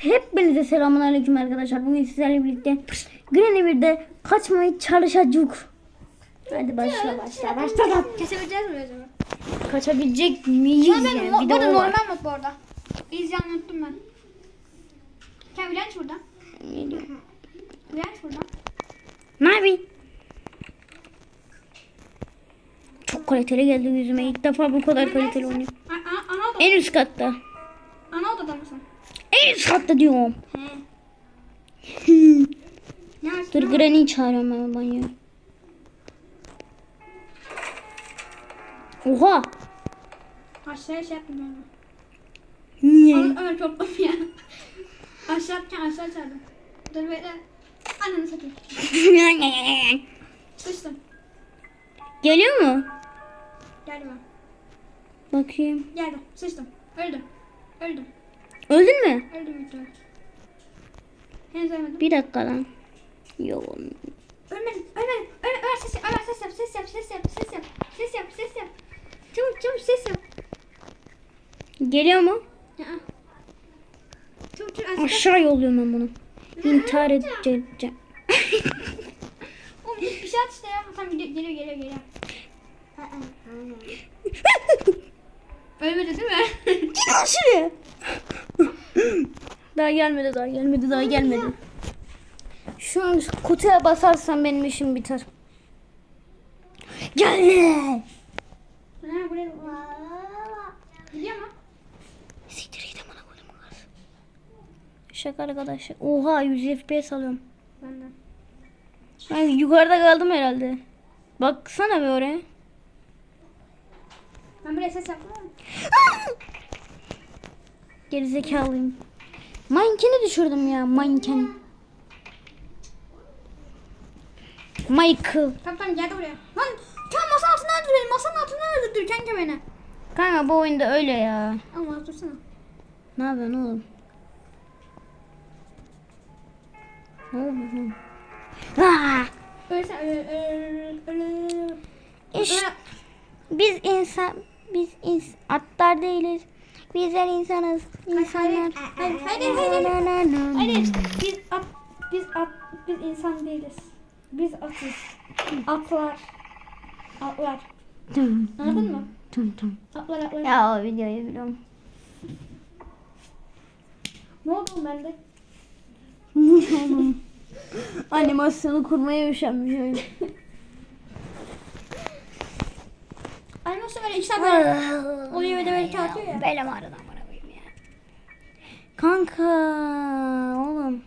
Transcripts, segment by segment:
Hepinize selamun aleyküm arkadaşlar. Bugün sizlerle birlikte Granny birde kaçmaya çalışacağız. Hadi başla başla başla. Kesebileceğiz mi acaba? Kaçabilecek miyiz ben yani? bir Bir de o var. normal mod bu arada. İzleyen unuttum ben. Gel Bülent burada. Geliyorum. Bülent burada. Ne yapayım? Çok kaliteli geldi yüzüme. İlk defa bu kadar kaliteli odada. En üst katta. Ana odada mısın? En üst katta diyorum. Dur Granny'i çağırıyorum ben banyoya. Oha. Aşağıya şey yaptım ben. Niye? Onu öyle topladım ya. Aşağı aşağı çağırdım. Dur bekle. Ananı satayım. Sıçtım. Geliyor mu? Geldi ben. Bakayım. Geldi. Sıçtım. Öldüm. Öldüm. Öldün mü? Öldüm. Henüz ölmedim. Bir dakika lan. Yok. Ölmedim. Ölmedim. Ölmedim. Ömer ses yap. Ömer ses yap. Ses yap. Ses yap. Ses yap. Ses yap. Ses yap. Çabuk çabuk ses yap. Geliyor mu? Çabuk çabuk. Aşağı. Aşağı yolluyorum ben bunu. İntihar edeceğim. Oğlum bir şey at işte ya. Tamam geliyor geliyor geliyor. geliyor. Ölmedi değil mi? Gel şuraya. daha gelmedi daha gelmedi daha gelmedi. Şu kutuya basarsam benim işim biter. Geldi. Siktir git amına koydum kız. Şaka arkadaşlar. Oha 100 FPS alıyorum. Ben de. Ben yukarıda kaldım herhalde. Baksana bir oraya. Ben buraya ses yaptım ama. Gerizekalıyım. Mankeni düşürdüm ya manken. Michael. Tamam tamam gel buraya. Lan tam masanın altına öldür beni. Masanın altına öldürdür kanka beni. Kanka bu oyunda öyle ya. Ama otursana. Ne yapıyorsun oğlum? Ne oldu oğlum? Ah! İşte biz insan biz ins atlar değiliz. Bizler insanız. İnsanlar. Hayır hayır hayır. hayır. Biz at biz at biz insan değiliz. Biz atız. Atlar. Atlar. Anladın mı? tum, tum. Atlar atlar. Ya o videoyu biliyorum. Ne oldu bende? Animasyonu kurmaya üşenmiş. Animasyon böyle saat böyle oluyor de böyle atıyor ya. Belim ağrıdı amına koyayım ya. Kanka oğlum.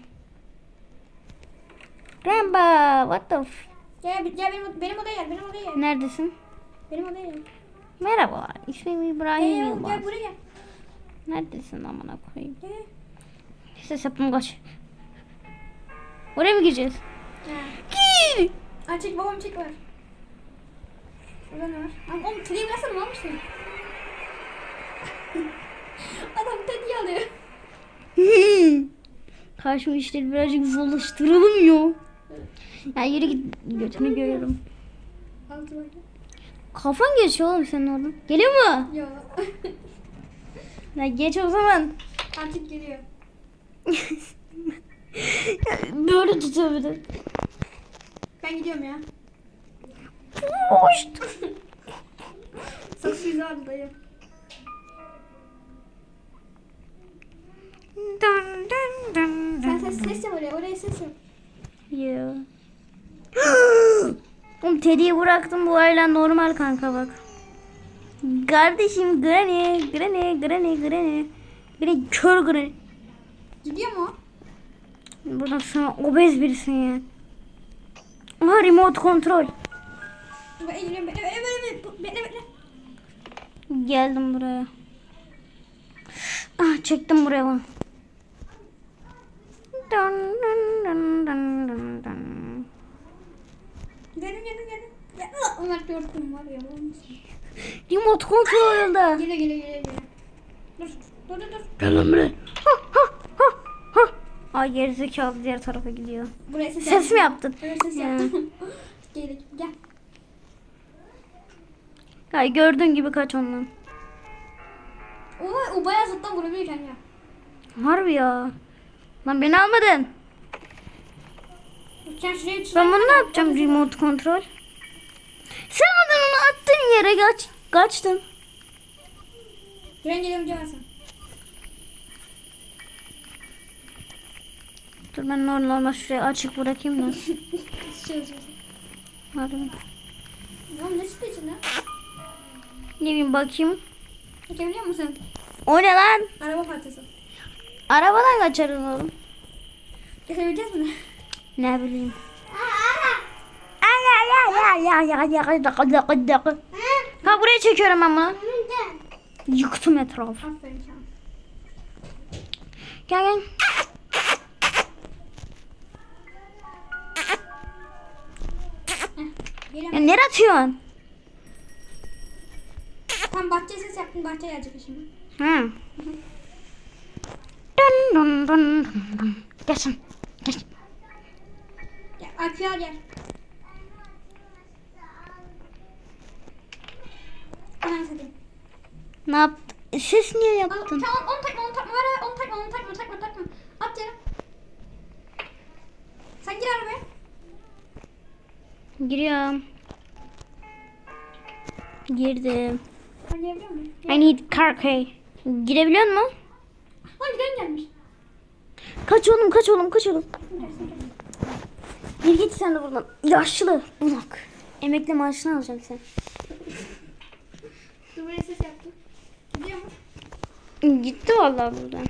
Grandpa what the f- Gel, gel benim, benim odaya gel, benim odaya gel. Neredesin? Benim odaya gel. Merhaba ismim İbrahim gel, Yılmaz. gel buraya gel. Neredesin amına koyayım? Gel. Ses yapım kaç. Oraya mı gireceğiz? Gir. Aa, çek babam çek var. Var? Ama oğlum tediyi bıraksana ne olmuş senin? Adam tediyi alıyor. Karşıma işleri birazcık zorlaştıralım ya. Ya yürü git götünü görüyorum. Kafan geçiyor oğlum senin oradan. Geliyor mu? Yo. Ya geç o zaman. Artık geliyor. Böyle tutuyor bir de. Ben gidiyorum ya. Hoş. Yüzü aldı dayı. Dun dun dun Sen ses, ses yap oraya, oraya ses yap. Ya. Oğlum Teddy'yi bıraktım bu hala normal kanka bak. Kardeşim Granny, Granny, Granny, Granny. Granny kör Granny. Gidiyor mu? Buradan sana obez birisin ya. Aha remote kontrol. Bekle, bekle, bekle. Geldim buraya. Ah çektim buraya bunu. Dun dun dun dun dun dun. Gelin, gelin, gelin. Ya, Ömer gördüm var ya. Remote kontrol oldu. Geliyor, geliyor, geliyor, geliyor. Dur, dur, dur. Gel lan buraya. Ha ha ha ha. Ay gerizekalı diğer tarafa gidiyor. Buraya ses Ses mi yaptın? Evet, ses yaptım. Gel, gel. Ay gördüğün gibi kaç ondan. O, o bayağı zıttan vurabiliyor kanka. Harbi ya. Lan beni almadın. Ben bunu ne yapacağım remote kontrol? Sen aldın onu attın yere kaç kaçtın. Güven geliyorum Cemal Dur ben normal normal şuraya açık bırakayım da. Çalışıyorsun. Hadi. Lan ne çıktı içinden? Ne bileyim bakayım. Çekebiliyor musun? O ne lan? Araba parçası. Arabadan kaçarız oğlum. Çekebileceğiz mi? Ne bileyim. Ay ay ay ay ay dakika dakika dakika. Ha buraya çekiyorum ben bunu. Yıktım etrafı. Gel gel. Ya nereye atıyorsun? Tam bahçe ses yaptın bahçe gelecek şimdi. Hı. Dun dun dun dun dun. Gel sen. Gel. Alfiye gel. Satayım. Ne yaptın? Ses niye Al, yaptın? tamam onu takma onu takma ver ver onu takma onu takma takma takma. At yere. Sen gir arabaya. Giriyorum. Girdim. Sen girebiliyor musun? I need car key. Girebiliyor musun? Ha gidelim gelmiş. Kaç oğlum kaç oğlum kaç oğlum. Bir git sen de buradan. Yaşlı bunak. Emekli maaşını alacağım sen. Dur böyle ses yaptı. Gidiyor mu? Gitti vallahi buradan.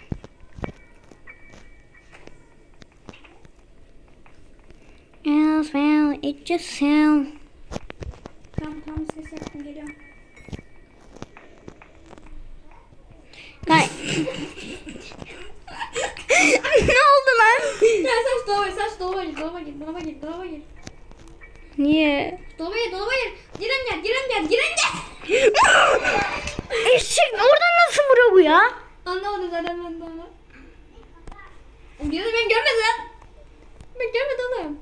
Yes, well, it just sound. Tamam tamam ses yaptım geliyorum. Ay. ne oldu lan? Ya saç dolaba gir saç dolaba gir dolaba gir dolaba gir dolaba gir. Niye? Dolaba gir dolaba gir. Giren gel giren gel giren gel. Eşek oradan nasıl vuruyor bu ya? Anlamadım zaten ben de onu. Giren ben görmedim. Ben görmedim oğlum.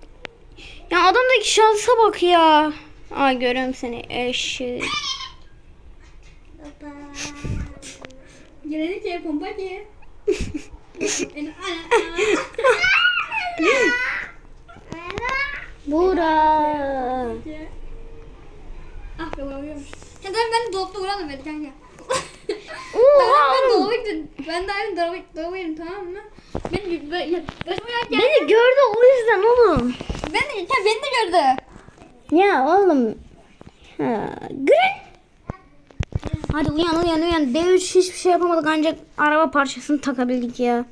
Ya adamdaki şansa bak ya. Ay görüyorum seni eşek. Gireni ki pompa ki. En- ana- Bura. Ah be vuramıyormuş. Ya ben, ben de dolapta vuramam beni kanka. Ben dolaba gittim. Ben daha önce dolaba, dolaba tamam mı? Ben böyle ya, başıma geldi. Beni gördü o yüzden oğlum. Ben de ya beni de gördü. Ya oğlum. Ha, gren. Hadi uyan uyan uyan. D3 hiçbir şey yapamadık ancak araba parçasını takabildik ya.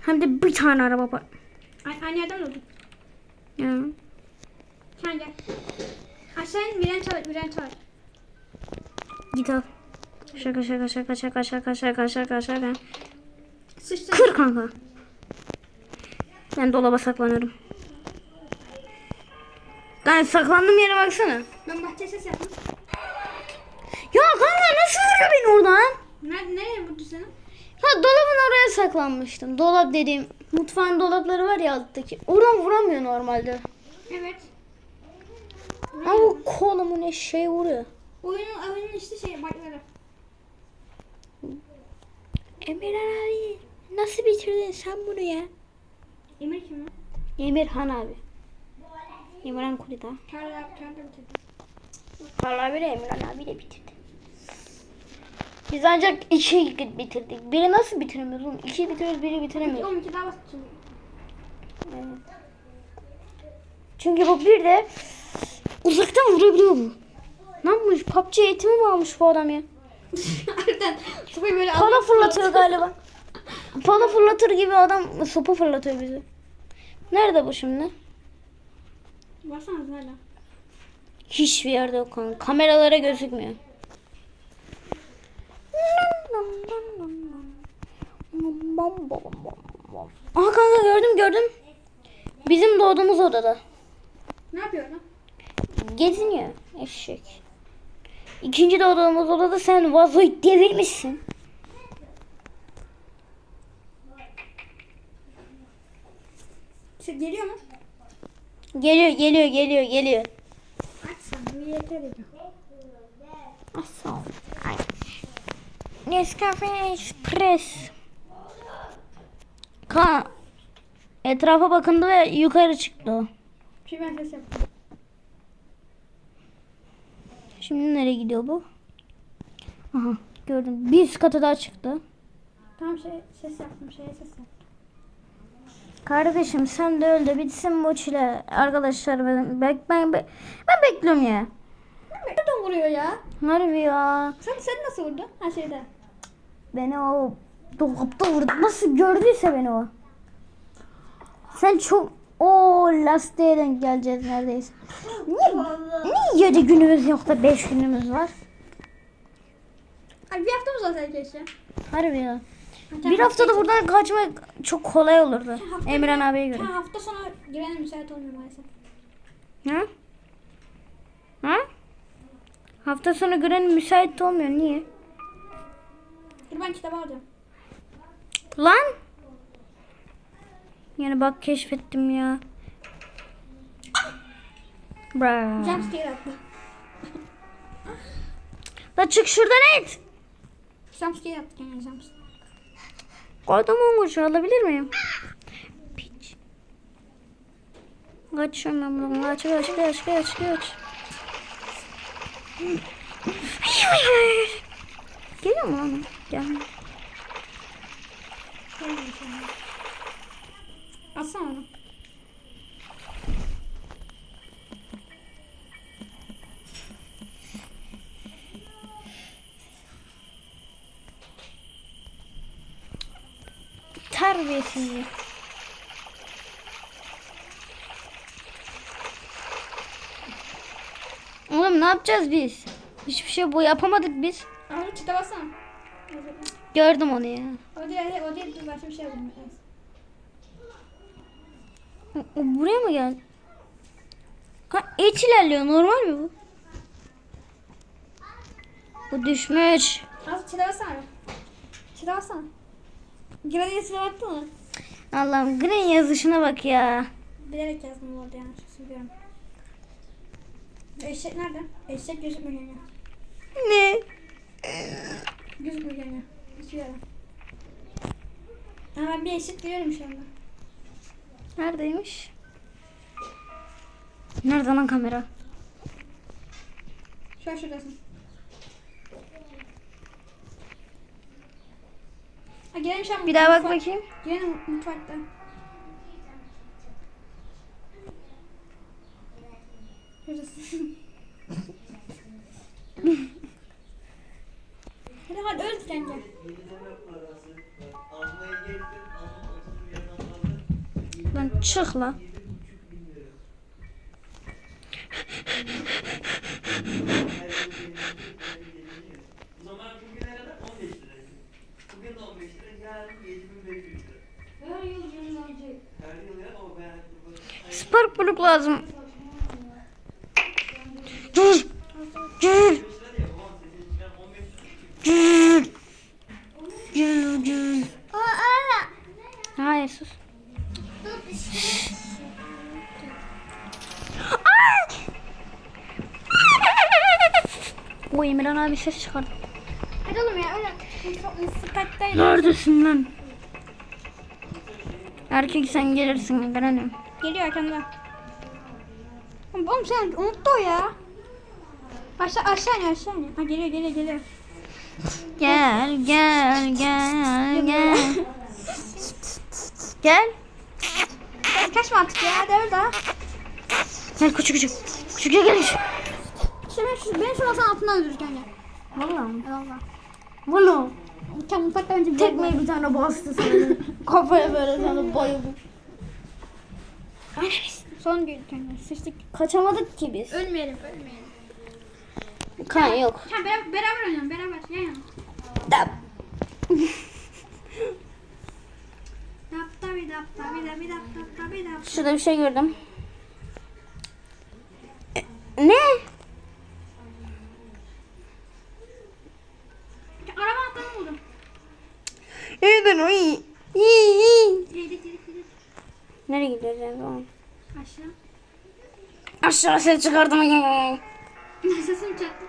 Hem de bir tane araba par... Ay, yerden mi durduk? Ya. Sen gel. Aşağı in Miren çağır, Miren çağır. Git al. Şaka şaka şaka şaka şaka şaka şaka şaka. Sıçtın. Kır kanka. Ben dolaba saklanıyorum. Ben saklandığım yere baksana. Ben bahçe ses yaptım. Ya kanka nasıl vuruyor beni oradan? Nerede, nereye vurdu seni? Ha dolabın oraya saklanmıştım. Dolap dediğim mutfağın dolapları var ya alttaki. Oradan vuramıyor normalde. Evet. Ama bu kolumun eşeği vuruyor. Oyunun, oyunun işte şey bakları. Emirhan abi nasıl bitirdin sen bunu ya? Emir kim lan? Emirhan abi. Emirhan Kulita. Karla, karla bitirdi. Karla abi de Emirhan abi de bitirdi. Biz ancak iki bitirdik. Biri nasıl bitiremiyoruz oğlum? İki bitiriyoruz biri bitiremiyoruz. Oğlum iki daha basit. Evet. Çünkü bu bir de uzaktan vurabiliyor bu. Ne yapmış? PUBG eğitimi mi almış bu adam ya? Harbiden sopayı böyle Pala fırlatıyor galiba. Pala fırlatır gibi adam sopa fırlatıyor bizi. Nerede bu şimdi? Baksanıza hala. Hiçbir yerde yok kanka. Kameralara gözükmüyor. Aha kanka gördüm gördüm. Bizim doğduğumuz odada. Ne yapıyor lan? Geziniyor eşek. İkinci doğduğumuz odada sen vazoyu devirmişsin. Şey, geliyor mu? Geliyor geliyor geliyor geliyor. Aç sen bu yeter ediyor. Sağ ol. Ay. Nescafe Express. Ka etrafa bakındı ve yukarı çıktı. Şimdi ben ses yaptım. Şimdi nereye gidiyor bu? Aha gördüm. Bir üst kata daha çıktı. Tamam şey ses yaptım. Şeye ses yaptım. Kardeşim sen de öl de bitsin bu çile. Arkadaşlar ben, ben, ben, ben, bekliyorum ya. Nereden vuruyor ya? Harbi ya. Sen, sen nasıl vurdun? Ha şeyde. Beni o dolapta vurdu. Nasıl gördüyse beni o. Sen çok o lastiğe denk geleceğiz neredeyse. Niye, niye 7 günümüz yok da 5 günümüz var? Ay bir hafta mı zaten keşke? Harbi ya. Bir haftada buradan kaçmak çok kolay olurdu. hafta- Emran abiye göre. Ha, hafta sonu girene müsait olmuyor maalesef. Ha? Ha? Hafta sonu gören müsait olmuyor. Niye? Dur ben kitabı alacağım. Lan! Yani bak keşfettim ya. Bra. Jumpscare attı. La çık şuradan et. Jumpscare attı yani jumpscare. Kodumun kuşu alabilir miyim? Piç. Kaçıyorum ben buradan. Kaç kaç kaç kaç kaç. Geliyor mu lan? Gelmiyor. Onu. Terbiyesiz. Oğlum ne yapacağız biz? Hiçbir şey bu yapamadık biz. Abi kitap atsana. Gördüm onu ya. O değil, o değil. Dur başka bir şey yapayım. O, o buraya mı geldi? Ha, et ilerliyor. Normal mi bu? Bu düşmüş. Az kitap atsana. Kitap atsana. Girene kitap attı mı? Allah'ım green yazışına bak ya. Bilerek yazdım orada yanlış söylüyorum. Eşek nerede? Eşek gözükmüyor yani. Ne? Gözükmüyor yani. Hiçbir yere. Ama ben bir eşek görüyorum şu anda. Neredeymiş? Nerede lan kamera? Şu an şuradasın. Ha an Bir daha bak mutfak- bakayım. Gelelim mutfakta. Hadi hadi öl kanka. Lan çık la. O zaman bugüne kadar 15 liraydı. Bugün de 15 lira, yarın 7500 lira. Her yıl ya o ben Spark plug lazım. Dur. Dur. Dur. Dur. Dur. Hayır sus. O İmran abi ses çıkardı. Hadi oğlum ya öyle. Neredesin lan? Erkek sen gelirsin İmran'ım. Geliyor arkanda. Oğlum sen unuttu ya. Aşağı aşağı iniyor aşağı iniyor. Ha geliyor geliyor geliyor. Gel gel gel gel. Gel. Sen kaçma artık ya hadi öl daha. Gel küçük küçük. Küçük gel gel. İşte ben şu, ben şu masanın altından öldürürken ya. Valla mı? Valla. Valla. Sen mutfakta önce bir Tekmeyi bir tane bastı sana. Kafaya böyle sana bayıldı. Son gün sıçtık. Kaçamadık ki biz. Ölmeyelim ölmeyelim. Kan yok. Ha beraber, beraber oynayalım beraber yan yana. Dap. Dap tabi dap tabi tabi dap dap tabi dap. Şurada bir şey gördüm. E, Ne? Araba atlarını buldum. Neden o iyi? İyi iyi. Yedik yedik. Nereye gidiyoruz? Tamam. Aşağı. Aşağı ses çıkardım. Sesim çaktı.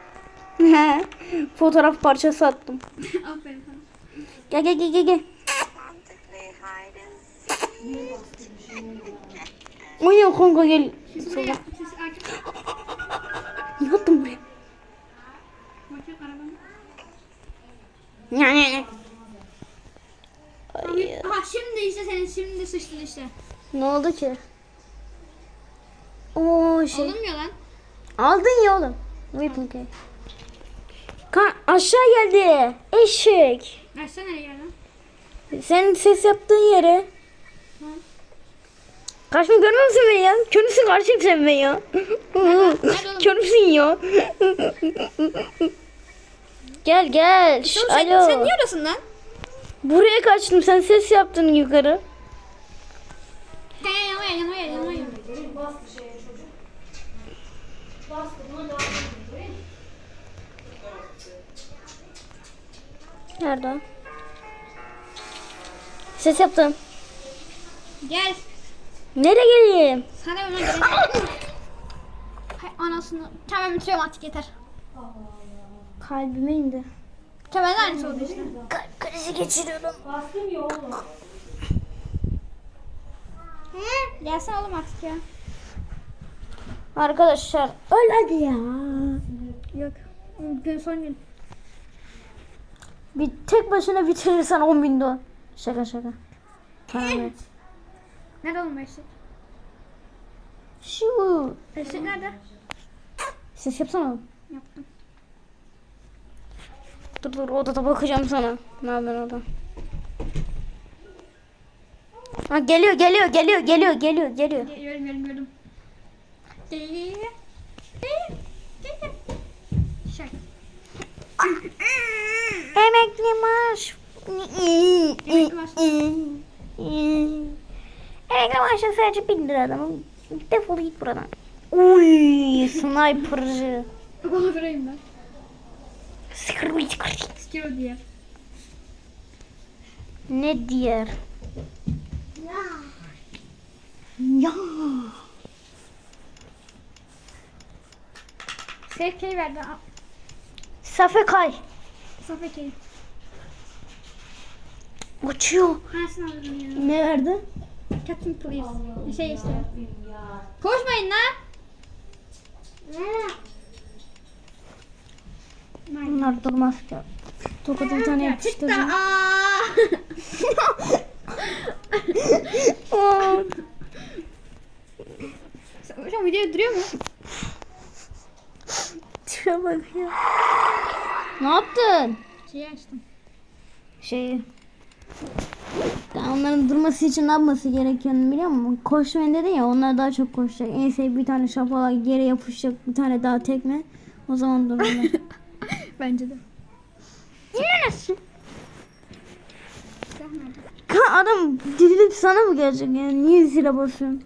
Fotoğraf parçası attım. Aferin sana. Gel gel gel gel gel. Oynuyor kanka gel. Aç. Ne attın buraya? Yani. Aha şimdi işte senin şimdi sıçtın işte. Ne oldu ki? Oo şey. Olmuyor lan. Aldın ya oğlum. Wait okay. Kan aşağı geldi. Eşek. Aşağı nereye geldin? Sen ses yaptığın yere. Karşımı görmüyor musun beni ya? Kör müsün karşım sen beni ya? Kör müsün ya? gel gel. Şş, sen, alo. sen niye oradasın lan? Buraya kaçtım. Sen ses yaptın yukarı. Nerede? Ses yaptım. Gel. Nereye geleyim? Sana gerek. Hay anasını. Tamam bitiriyorum artık yeter. Kalbime indi. De aynısı oldu işte. Kalp krizi geçiriyorum. He? Gelsene oğlum artık ya. Arkadaşlar öl hadi ya. Yok. Gün son gün. Bir tek başına bitirirsen 10 bin dolar. Şaka şaka. Tamam evet. Nerede oğlum eşek? Şu. Eşek nerede? Ses yapsana. oğlum. Yaptım. Dur dur odada bakacağım sana. Ne yapıyorsun orada? Ha, geliyor geliyor geliyor geliyor geliyor geliyor. Geliyorum geliyorum geliyorum. Geliyor. Geliyor. Geliyor. Şak. Emekli maaş. Emekli maaş. Emekli maaşı sadece 1000 lira adamım. Defol git buradan. Uy sniperci. Aferin ben. Sıkır sıkır. Skiro diye. Ne diğer? Ya. Sevkeyi verdi. Al. Safe kay. Safekeyi. Uçuyor. Sana alırım ya. Ne verdi? Captain please. Şey işte. Koşmayın lan. Bunlar durmaz ki. Tokadı bir tane yapıştırdım. Aa. Aa, Sen- Şu an video duruyor mu? Tipe bak ya. Ne yaptın? Şeyi açtım. Şeyi. Daha onların durması için ne yapması gerekiyorunu biliyor musun? Koşmayın dedin ya onlar daha çok koşacak. En sevdiği bir tane şapalak yere yapışacak bir tane daha tekme. O zaman dururlar. Bence de. İnanırsın. Ka adam dirilip sana mı gelecek yani? Niye zile basıyorsun?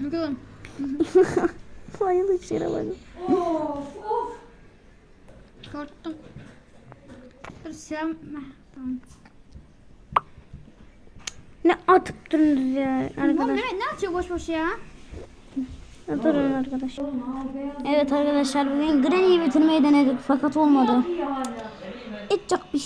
Bakalım. Bayılık şere bak. Silah. Heh, Tamam. Ne atıp durunuz ya Oğlum arkadaş. ne, ne atıyor boş boş ya? Durun arkadaşlar. Evet arkadaşlar bugün Granny'yi bitirmeyi denedik fakat olmadı. Hiç çok bir